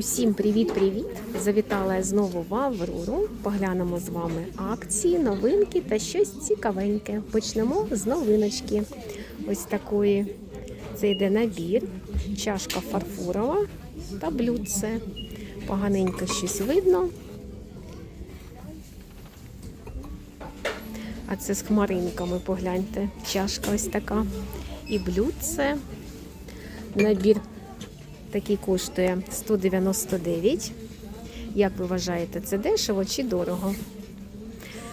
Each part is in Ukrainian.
Усім привіт-привіт! Завітала я знову в Аврору. Поглянемо з вами акції, новинки та щось цікавеньке. Почнемо з новиночки. Ось такої. Це йде набір, чашка фарфорова та блюдце. Поганенько щось видно. А це з хмаринками, погляньте. Чашка ось така. І блюдце. Набір такий коштує 199. Як ви вважаєте, це дешево чи дорого?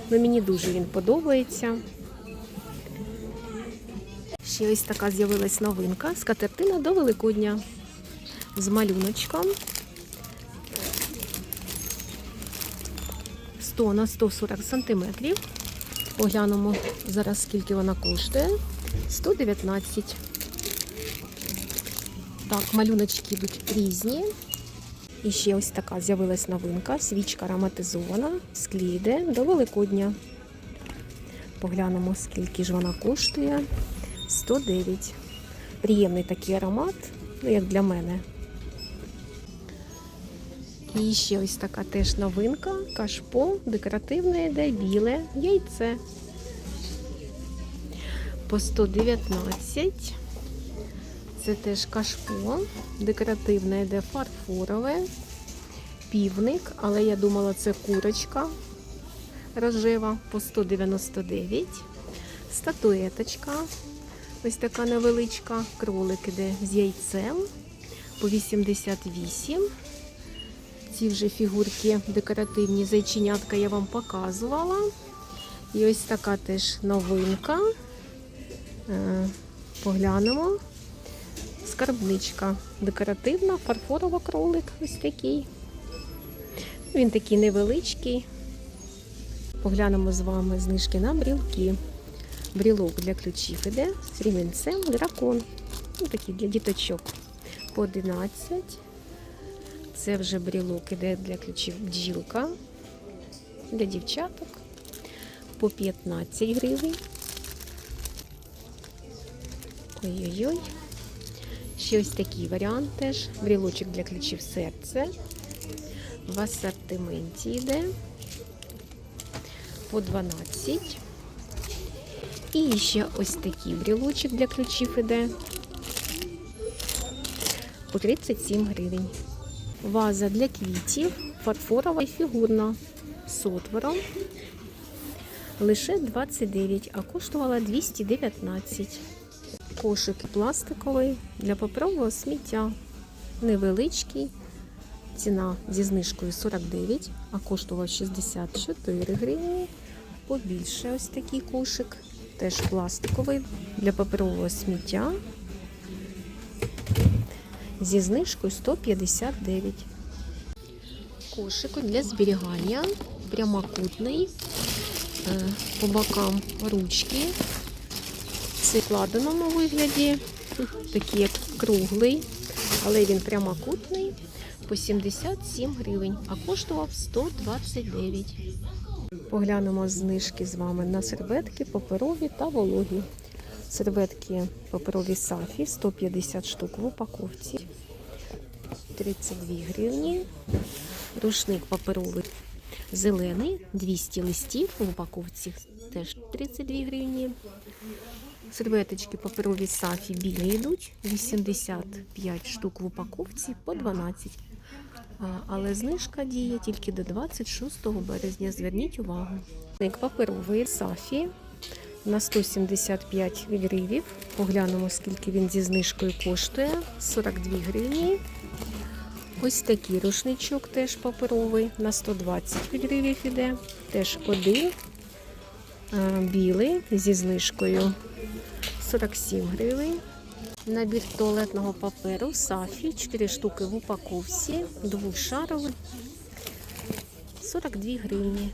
Ну, мені дуже він подобається. Ще ось така з'явилась новинка. Скатертина до Великодня. З малюночком. 100 на 140 сантиметрів. Поглянемо зараз, скільки вона коштує. 119. Так, малюночки йдуть різні. І ще ось така з'явилась новинка. Свічка ароматизована, скліде до Великодня. Поглянемо, скільки ж вона коштує. 109. Приємний такий аромат, ну як для мене. І ще ось така теж новинка. Кашпо, декоративне йде, біле яйце. По 119. Це теж кашпо, декоративне йде фарфорове, півник, але я думала, це курочка рожева по 199. Статуеточка, ось така невеличка, кролик іде з яйцем по 88. Ці вже фігурки декоративні зайченятка я вам показувала. І ось така теж новинка. Е, Поглянемо. Скарбничка декоративна, фарфорова кролик ось такий. Він такий невеличкий. Поглянемо з вами знижки на брілки. Брілок для ключів іде з рівенцем дракон. Ну, такий для діточок. По 11. Це вже брілок іде для ключів бджілка. Для дівчаток. По 15 гривень. Ой-ой-ой. Ще ось такий варіант теж. Брілочок для ключів серце. В асортименті йде по 12. І ще ось такий брілочок для ключів іде по 37 гривень. Ваза для квітів, фарфорова і фігурна з отвором. Лише 29, а коштувала 219. Кошик пластиковий для паперового сміття. Невеличкий. Ціна зі знижкою 49, а коштував 64 гривні. Побільше ось такий кошик. Теж пластиковий для паперового сміття. Зі знижкою 159. Кошик для зберігання. Прямокутний. Е, По бокам ручки. Це вкладеному вигляді, такий як круглий, але він прямокутний по 77 гривень, а коштував 129. Поглянемо знижки з вами на серветки паперові та вологі. Серветки паперові сафі 150 штук в упаковці. 32 гривні. Рушник паперовий зелений, 200 листів в упаковці. Теж 32 гривні. Серветочки паперові сафі білі йдуть, 85 штук в упаковці по 12. Але знижка діє тільки до 26 березня. Зверніть увагу. Паперовий сафі на 175 гривів. Поглянемо, скільки він зі знижкою коштує. 42 гривні. Ось такий рушничок теж паперовий на 120 гривів іде. Теж один. Білий зі знижкою 47 гривень. Набір туалетного паперу Сафі, 4 штуки в упаковці, двошаровий, 42 гривні.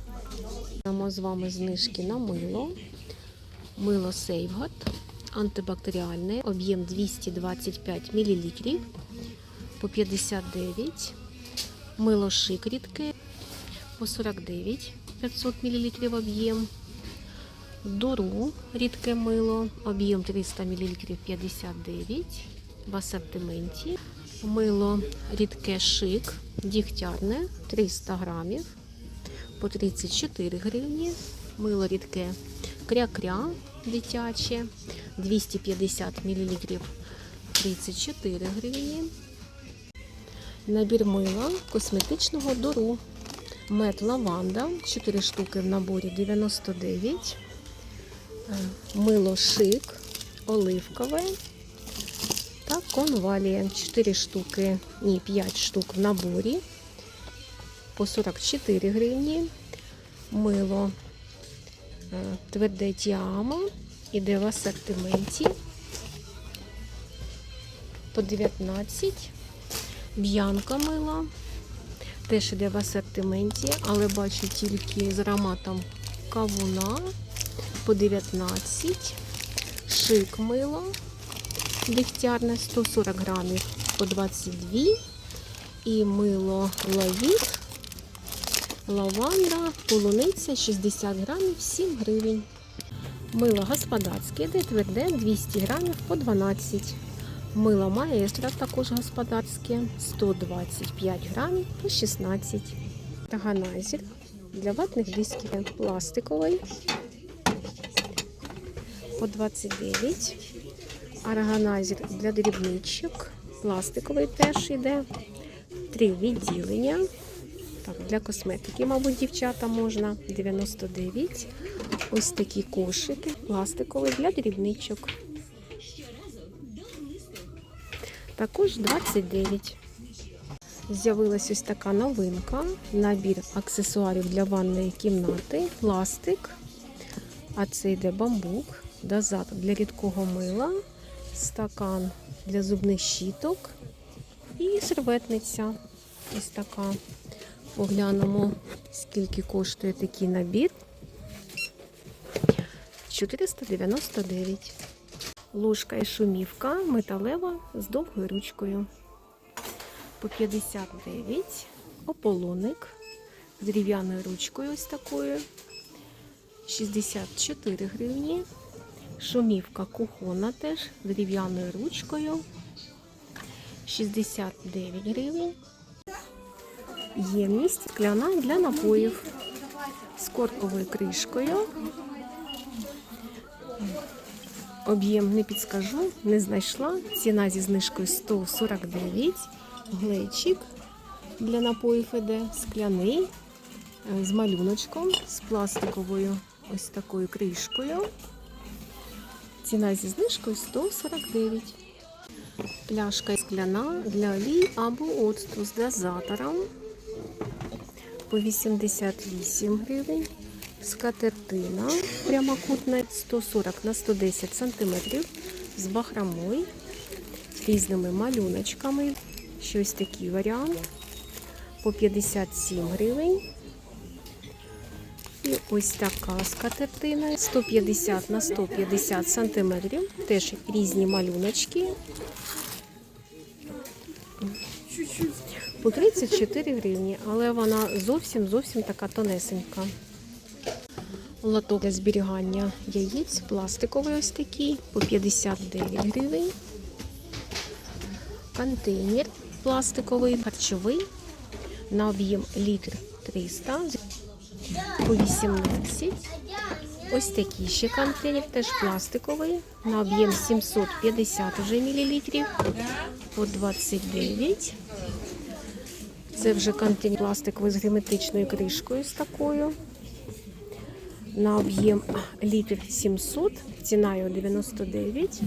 Маємо з вами знижки на мило. Мило Сейвгот, антибактеріальне, об'єм 225 мл по 59. Мило Шик рідке по 49 500 мл об'єм. Дору рідке мило, об'єм 300 мл 59 в асортименті. Мило рідке шик, дігтярне 300 грамів по 34 гривні. Мило рідке кря-кря дитяче 250 мл 34 гривні. Набір мила косметичного дору. Мед лаванда 4 штуки в наборі 99. Мило шик оливкове та конвалія 4 штуки, ні, 5 штук в наборі по 44 гривні. Мило е, тверде тіамо іде в асортименті по 19. Б'янка мила теж іде в асортименті, але бачу тільки з ароматом кавуна по 19. Шик мило дегтярне 140 грамів по 22. І мило лавіт, лаванда, полуниця 60 грамів 7 гривень. Мило господарське, де тверде 200 грамів по 12. Мило маестро також господарське 125 грамів по 16. Таганайзер для ватних дисків пластиковий по 29. Органайзер для дрібничок. Пластиковий теж йде. Три відділення. Так, для косметики, мабуть, дівчата можна. 99. Ось такі кошики. Пластиковий для дрібничок. Також 29. З'явилась ось така новинка. Набір аксесуарів для ванної кімнати. Пластик. А це йде бамбук. Дозат для рідкого мила. Стакан для зубних щіток. І серветниця. Ось така. Поглянемо, скільки коштує такий набір. 499. Ложка і шумівка металева з довгою ручкою. По 59. Ополоник з дерев'яною ручкою ось такою. 64 гривні. Шумівка кухона теж дерев'яною ручкою. 69 гривень. Ємність скляна для напоїв з корковою кришкою. Об'єм не підскажу, не знайшла. Ціна зі знижкою 149. Глечик для напоїв іде скляний е, з малюночком, з пластиковою ось такою кришкою. Ціна зі знижкою 149. Пляшка скляна для олій або оцту з дозатором по 88 гривень. Скатертина прямокутна 140 на 110 сантиметрів з бахромою, різними малюночками. Щось такий варіант по 57 гривень. І ось така скатертина 150 на 150 сантиметрів. Теж різні малюночки. По 34 гривні, але вона зовсім зовсім така тонесенька. Лоток для зберігання яєць, пластиковий ось такий, по 59 гривень. Контейнер пластиковий, харчовий, на об'єм літр 300, по 18. Ось такий ще контейнер, теж пластиковий, на об'єм 750 вже мілілітрів, по 29. Це вже контейнер пластиковий з герметичною кришкою з такою на об'єм літр 700, ціна його 99.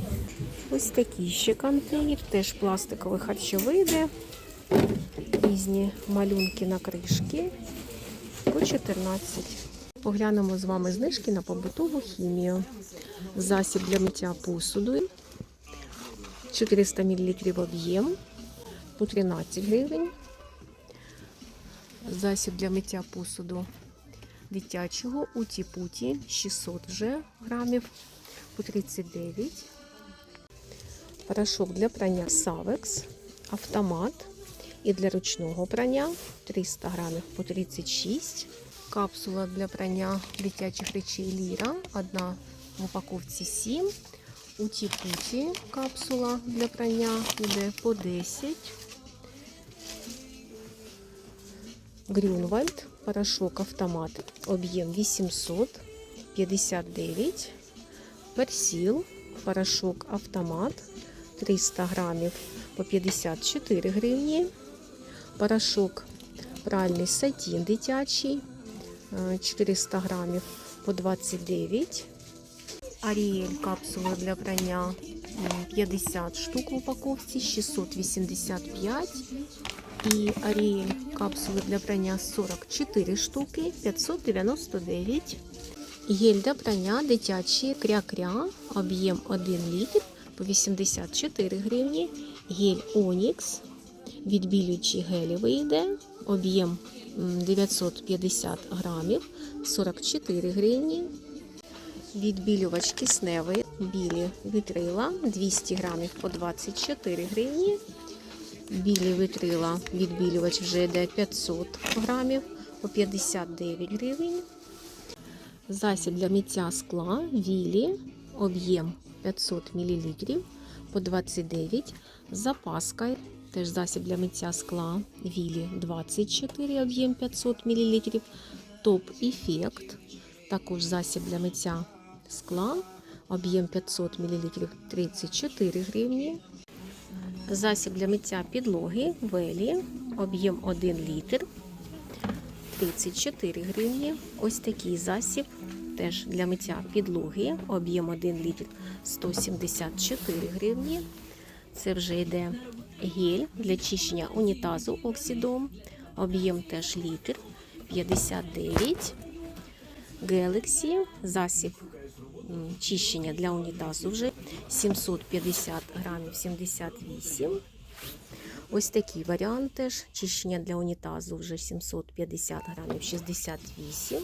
Ось такий ще контейнер, теж пластиковий харчовий йде. Різні малюнки на кришки 14. Поглянемо з вами знижки на побутову хімію. Засіб для миття посуду. 400 мл об'єм по 13 гривень. Засіб для миття посуду дитячого уті-путі 600 вже грамів по 39. Порошок для прання Савекс, автомат і для ручного прання 300 грамів по 36 Капсула для прання дитячих речей ліра. Одна в упаковці 7. У тіпуті капсула для прання йде по 10. Грюнвальд, порошок автомат, об'єм 859. Персіл, порошок автомат 300 грамів по 54 гривні. Порошок пральний сатін дитячий е, 400 грамів по 29. Аріель капсули для прання 50 штук в упаковці 685. І Аріель капсули для прання 44 штуки 599. Гель для прання дитячий кря-кря, об'єм 1 літр по 84 гривні. Гель Онікс, відбілюючий гелевий йде, об'єм 950 грамів, 44 гривні. Відбілювач кисневий, білі вітрила 200 грамів по 24 гривні. Білі вітрила, відбілювач вже йде 500 грамів по 59 гривень. Засіб для миття скла Вілі, об'єм 500 мл по 29. Запаска, теж засіб для миття скла Вілі 24, об'єм 500 мл. Топ Ефект, також засіб для миття скла, об'єм 500 мл 34 гривні. Засіб для миття підлоги Велі, об'єм 1 літр 34 гривні. Ось такий засіб теж для миття підлоги, об'єм 1 літр 174 гривні. Це вже йде гель для чищення унітазу оксидом, об'єм теж літр 59. Galaxy, засіб чищення для унітазу вже 750 грамів 78. Ось такий варіант теж. Чищення для унітазу вже 750 грамів 68.